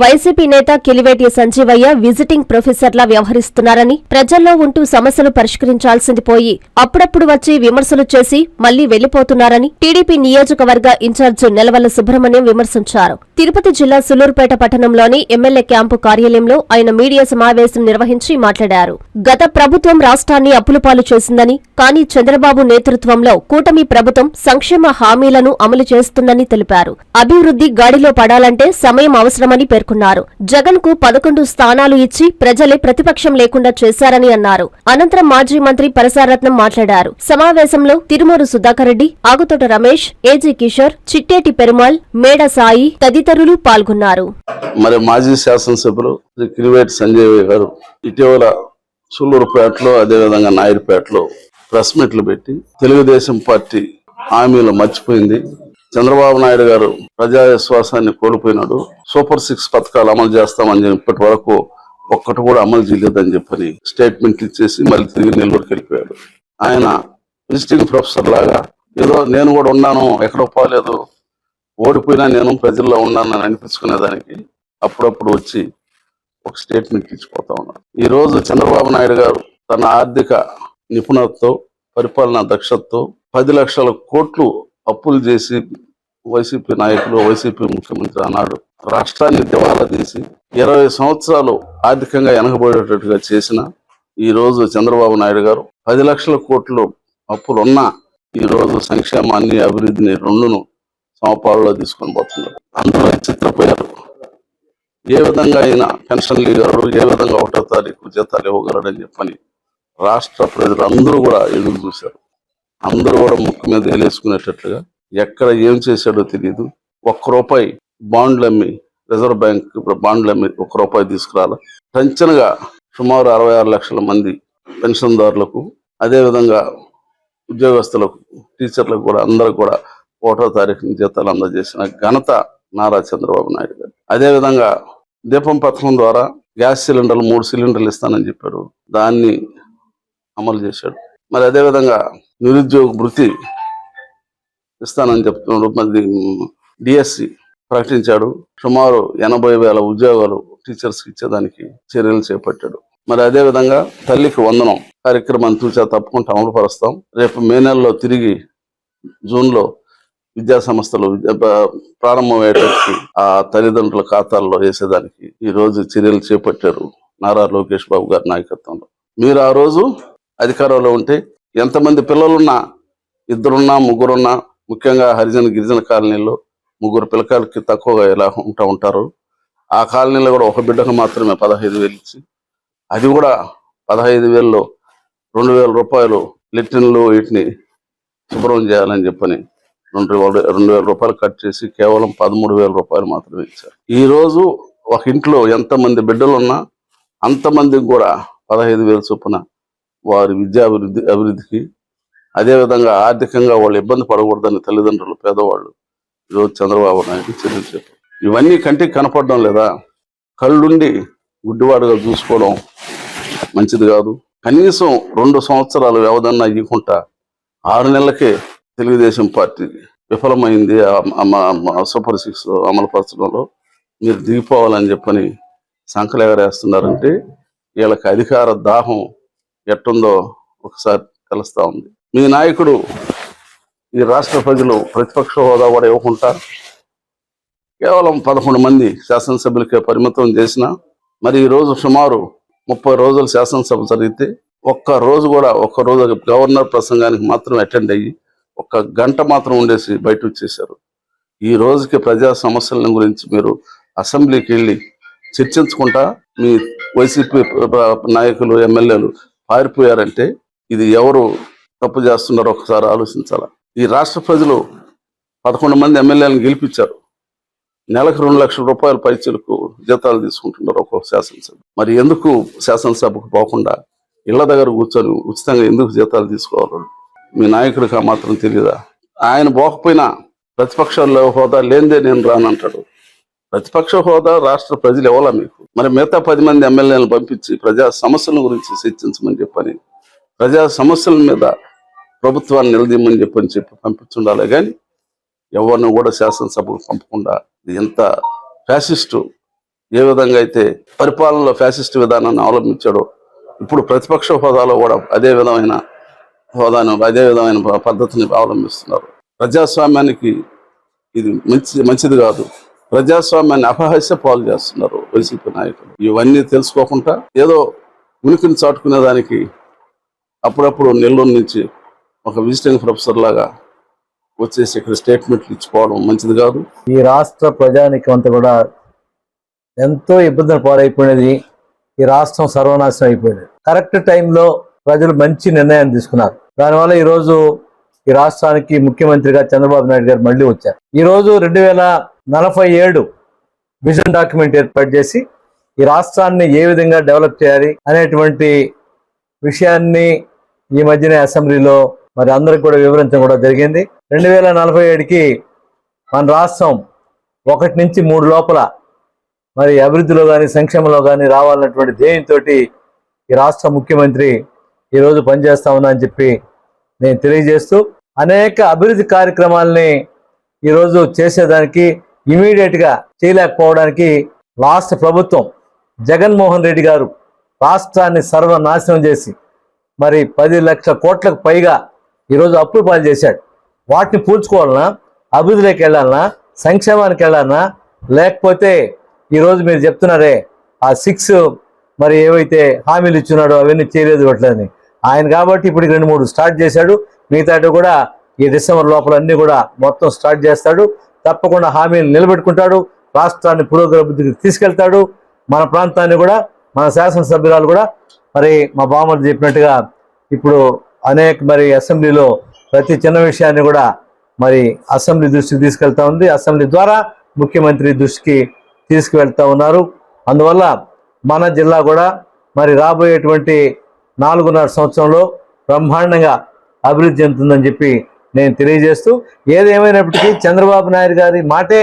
YCP నేత Kiliveti Sanjeevaiah visiting ప్రొఫెసర్లా వ్యవహరిస్తున్నారని ప్రజల్లో ఉంటూ సమస్యలు పరిష్కరించాల్సింది పోయి అప్పుడప్పుడు వచ్చి విమర్శలు చేసి మళ్ళీ వెళ్ళిపోతున్నారని టీడీపీ నియోజకవర్గ ఇన్ఛార్జ్ నెలవల్ల సుబ్రహ్మణ్యం విమర్శించారు. తిరుపతి జిల్లా సులూరుపేట పట్టణంలోని ఎమ్మెల్యే క్యాంపు కార్యాలయంలో ఆయన మీడియా సమావేశం నిర్వహించి మాట్లాడారు. గత ప్రభుత్వం రాష్ట్రాన్ని అప్పులపాలు చేసిందని కానీ చంద్రబాబు నేతృత్వంలో కూటమి ప్రభుత్వం సంక్షేమ హామీలను అమలు చేస్తుందని తెలిపారు. అభివృద్ధి గాడిలో పడాలంటే సమయం అవసరమని పేర్కొన్నారు. జగన్కు పదకొండు స్థానాలు ఇచ్చి ప్రజలే ప్రతిపక్షం లేకుండా చేశారని అన్నారు. అనంతరం మాజీ మంత్రి పరసారత్నం మాట్లాడారు. సమావేశంలో తిరుమూరు సుధాకర్ రెడ్డి ఆగుతోట రమేష్ ఏజీ కిషోర్ చిట్టేటి పెరుమాల్ మేడ సాయి తదితరులు పాల్గొన్నారు. మరి మాజీ శాసనసభ్యులు శ్రీ కిరివేటి సంజయ్ గారు ఇటీవల సూళ్ళూరుపేటలో అదేవిధంగా నాయుడుపేటలో ప్రెస్ మీట్లు పెట్టి తెలుగుదేశం పార్టీ హామీలు మర్చిపోయింది. చంద్రబాబు నాయుడు గారు ప్రజా విశ్వాసాన్ని కోల్పోయినాడు. సూపర్ సిక్స్ పథకాలు అమలు చేస్తామని చెప్పి ఇప్పటి వరకు ఒక్కటి కూడా అమలు చేయలేదని చెప్పని స్టేట్మెంట్ ఇచ్చేసి మళ్ళీ తిరిగి నెల్లూరుకి వెళ్ళిపోయాడు. ఆయన విజిటింగ్ ప్రొఫెసర్ లాగా ఏదో నేను కూడా ఉన్నాను ఎక్కడో పోలేదు ఓడిపోయినా నేను ప్రజల్లో ఉన్నానని అనిపించుకునేదానికి అప్పుడప్పుడు వచ్చి ఒక స్టేట్మెంట్ ఇచ్చిపోతా ఉన్నాడు. ఈ రోజు చంద్రబాబు నాయుడు గారు తన ఆర్థిక నిపుణతతో పరిపాలనా దక్షతతో పది లక్షల కోట్లు అప్పులు చేసి వైసీపీ నాయకులు వైసీపీ ముఖ్యమంత్రి అన్నాడు. రాష్ట్రాన్ని దివాలా తీసి ఇరవై సంవత్సరాలు ఆర్థికంగా వెనకబడేటట్టుగా చేసిన ఈరోజు చంద్రబాబు నాయుడు గారు పది లక్షల కోట్లు అప్పులు ఈరోజు సంక్షేమాన్ని అభివృద్ధిని రెండును సమపాలలో తీసుకొని పోతున్నారు. అందరూ చిత్రపోయారు. ఏ విధంగా అయినా పెన్షన్లు ఇవ్వగలడు ఏ విధంగా ఒకటో తారీఖు జీతాలు ఇవ్వగలడని చెప్పని రాష్ట్ర ప్రజలు అందరూ కూడా ఎదురు చూశారు. అందరూ కూడా ముక్కు మీద వేలేసుకునేటట్లుగా ఎక్కడ ఏం చేశాడో తెలియదు ఒక్క రూపాయి బాండ్లు అమ్మి రిజర్వ్ బ్యాంక్ ఇప్పుడు బాండ్లు అమ్మి ఒక్క రూపాయి తీసుకురాల. టంచనగా సుమారు అరవై ఆరు లక్షల మంది పెన్షన్దారులకు అదేవిధంగా ఉద్యోగస్తులకు టీచర్లకు కూడా అందరికి కూడా ఒకటో తారీఖున జీతాలు అందజేసిన ఘనత నారా చంద్రబాబు నాయుడు గారు. అదేవిధంగా దీపం పథకం ద్వారా గ్యాస్ సిలిండర్లు మూడు సిలిండర్లు ఇస్తానని చెప్పాడు దాన్ని అమలు చేశాడు. మరి అదేవిధంగా నిరుద్యోగ వృత్తి ఇస్తానని చెప్తున్నాడు మరి డిఎస్సి ప్రకటించాడు. సుమారు ఎనభై వేల ఉద్యోగాలు టీచర్స్కి ఇచ్చేదానికి చర్యలు చేపట్టాడు. మరి అదే విధంగా తల్లికి వందనం కార్యక్రమాన్ని తూచా తప్పకుండా అమలు పరుస్తాం రేపు మే నెలలో తిరిగి జూన్లో విద్యాసంస్థలు విద్యా సంస్థలు ప్రారంభమయ్యేటప్పటికి ఆ తల్లిదండ్రుల ఖాతాల్లో వేసేదానికి ఈ రోజు చర్యలు చేపట్టారు నారా లోకేష్ బాబు గారి నాయకత్వంలో. మీరు ఆ రోజు అధికారంలో ఉంటే ఎంతమంది పిల్లలున్నా ఇద్దరున్నా ముగ్గురున్నా ముఖ్యంగా హరిజన గిరిజన కాలనీలో ముగ్గురు పిల్లకాయలకి తక్కువగా ఎలా ఉంటా ఉంటారు? ఆ కాలనీలో కూడా ఒక బిడ్డకు మాత్రమే పదహైదు వేలు ఇచ్చి అది కూడా పదహైదు వేల్లో రెండు వేల రూపాయలు లెట్రిన్లు వీటిని శుభ్రం చేయాలని చెప్పని రెండు వేల రెండు వేల రూపాయలు కట్ చేసి కేవలం పదమూడు వేల రూపాయలు మాత్రమే ఇచ్చారు. ఈరోజు ఒక ఇంట్లో ఎంతమంది బిడ్డలు ఉన్నా అంతమందికి కూడా పదహైదు వేల చొప్పున వారి విద్యా అభివృద్ధి అభివృద్ధికి. అదేవిధంగా ఆర్థికంగా వాళ్ళు ఇబ్బంది పడకూడదని తల్లిదండ్రులు పేదవాళ్ళు ఈరోజు చంద్రబాబు నాయుడు చర్యలు చెప్పారు ఇవన్నీ కంటికి కనపడడం లేదా? కళ్ళుండి గుడ్డివాడుగా చూసుకోవడం మంచిది కాదు. కనీసం రెండు సంవత్సరాలు వ్యవధన్న ఇవ్వకుండా ఆరు నెలలకే తెలుగుదేశం పార్టీ విఫలమైంది. సూపర్ సిక్స్ అమలుపరచడంలో మీరు దిగిపోవాలని చెప్పని సంకలెగరేస్తున్నారంటే వీళ్ళకి అధికార దాహం ఎట్టుందో ఒకసారి తెలుస్తా ఉంది. మీ నాయకుడు ఈ రాష్ట్ర ప్రజలు ప్రతిపక్ష హోదా కూడా ఇవ్వకుండా కేవలం పదకొండు మంది శాసనసభ్యులకే పరిమితం చేసిన మరి ఈ రోజు సుమారు ముప్పై రోజులు శాసనసభ జరిగితే ఒక్క రోజు కూడా ఒక్క రోజు గవర్నర్ ప్రసంగానికి మాత్రం అటెండ్ అయ్యి ఒక్క గంట మాత్రం ఉండేసి బయట వచ్చేసారు ఈ రోజుకి ప్రజా సమస్యల గురించి మీరు అసెంబ్లీకి వెళ్ళి చర్చించుకుంటా మీ వైసీపీ నాయకులు ఎమ్మెల్యేలు పారిపోయారంటే ఇది ఎవరు తప్పు చేస్తున్నారో ఒకసారి ఆలోచించాలా? ఈ రాష్ట్ర ప్రజలు పదకొండు మంది ఎమ్మెల్యేలను గెలిపించారు. నెలకు రెండు లక్షల రూపాయల పైచలకు జీతాలు తీసుకుంటున్నారు ఒక్కొక్క శాసనసభ. మరి ఎందుకు శాసనసభకు పోకుండా ఇళ్ళ దగ్గర కూర్చొని ఉచితంగా ఎందుకు జీతాలు తీసుకోవాలి? మీ నాయకుడికి మాత్రం తెలియదా ఆయన పోకపోయినా ప్రతిపక్షంలో హోదా లేనిదే నేను రానంటాడు. ప్రతిపక్ష హోదా రాష్ట్ర ప్రజలు ఇవ్వాలా మీకు? మరి మిగతా పది మంది ఎమ్మెల్యేలను పంపించి ప్రజా సమస్యల గురించి చర్చించమని చెప్పని ప్రజా సమస్యల మీద ప్రభుత్వాన్ని నిలదీయమని చెప్పని చెప్పి పంపించుండాలి కానీ ఎవరిని కూడా శాసనసభకు పంపకుండా ఇది ఎంత ఫ్యాసిస్టు ఏ విధంగా అయితే పరిపాలనలో ఫ్యాసిస్ట్ విధానాన్ని అవలంబించాడో ఇప్పుడు ప్రతిపక్ష హోదాలో కూడా అదే విధమైన హోదాను అదే విధమైన పద్ధతిని అవలంబిస్తున్నారు. ప్రజాస్వామ్యానికి ఇది మంచి మంచిది కాదు. ప్రజాస్వామ్యాన్ని అపహాస్య పాలు చేస్తున్నారు వైసీపీ నాయకులు. ఇవన్నీ తెలుసుకోకుండా ఏదో ఉనికిని చాటుకునే దానికి అప్పుడప్పుడు నెల్లూరు నుంచి ఒక విజిటింగ్ ప్రొఫెసర్ లాగా వచ్చేసి ఇక్కడ స్టేట్మెంట్లు ఇచ్చిపోవడం మంచిది కాదు. ఈ రాష్ట్ర ప్రజానికి అంతా కూడా ఎంతో ఇబ్బందులు పాడైపోయినది ఈ రాష్ట్రం సర్వనాశనం అయిపోయింది కరెక్ట్ టైంలో ప్రజలు మంచి నిర్ణయం తీసుకున్నారు. దానివల్ల ఈ రోజు ఈ రాష్ట్రానికి ముఖ్యమంత్రిగా చంద్రబాబు నాయుడు గారు మళ్ళీ వచ్చారు. ఈరోజు రెండు వేల నలభై ఏడు విజన్ డాక్యుమెంట్ ఏర్పాటు చేసి ఈ రాష్ట్రాన్ని ఏ విధంగా డెవలప్ చేయాలి అనేటువంటి విషయాన్ని ఈ మధ్యనే అసెంబ్లీలో మరి అందరికి కూడా వివరించడం కూడా జరిగింది. రెండు వేల నలభై ఏడుకి మన రాష్ట్రం ఒకటి నుంచి మూడు లోపల మరి అభివృద్ధిలో కానీ సంక్షేమంలో కానీ రావాలన్నటువంటి ధ్యేయంతో ఈ రాష్ట్ర ముఖ్యమంత్రి ఈరోజు పనిచేస్తా ఉన్నా అని చెప్పి నేను తెలియజేస్తూ అనేక అభివృద్ధి కార్యక్రమాలని ఈరోజు చేసేదానికి ఇమీడియట్గా చేయలేకపోవడానికి రాష్ట్ర ప్రభుత్వం జగన్మోహన్ రెడ్డి గారు రాష్ట్రాన్ని సర్వనాశనం చేసి మరి పది లక్షల కోట్లకు పైగా ఈరోజు అప్పులు పాలు చేశాడు. వాటిని పూడ్చుకోవాలన్నా అభివృద్ధిలోకి వెళ్ళాలన్నా సంక్షేమానికి వెళ్ళాలన్నా లేకపోతే ఈరోజు మీరు చెప్తున్నారే ఆ సిక్స్ మరి ఏవైతే హామీలు ఇచ్చున్నాడో అవన్నీ చేయలేదు అట్లని ఆయన కాబట్టి ఇప్పుడు రెండు మూడు స్టార్ట్ చేశాడు. మిగతాటి కూడా ఈ డిసెంబర్ లోపల అన్నీ కూడా మొత్తం స్టార్ట్ చేస్తాడు. తప్పకుండా హామీలు నిలబెట్టుకుంటాడు. రాష్ట్రాన్ని పురోగతికి తీసుకెళ్తాడు. మన ప్రాంతాన్ని కూడా మన శాసనసభ్యురాలు కూడా. మరి మా బామ్మలు చెప్పినట్టుగా ఇప్పుడు అనేక మరి అసెంబ్లీలో ప్రతి చిన్న విషయాన్ని కూడా మరి అసెంబ్లీ దృష్టికి తీసుకెళ్తా ఉంది. అసెంబ్లీ ద్వారా ముఖ్యమంత్రి దృష్టికి తీసుకువెళ్తా ఉన్నారు. అందువల్ల మన జిల్లా కూడా మరి రాబోయేటువంటి నాలుగున్నర సంవత్సరంలో బ్రహ్మాండంగా అభివృద్ధి చెందుతుందని చెప్పి నేను తెలియజేస్తూ ఏదేమైనప్పటికీ చంద్రబాబు నాయుడు గారి మాటే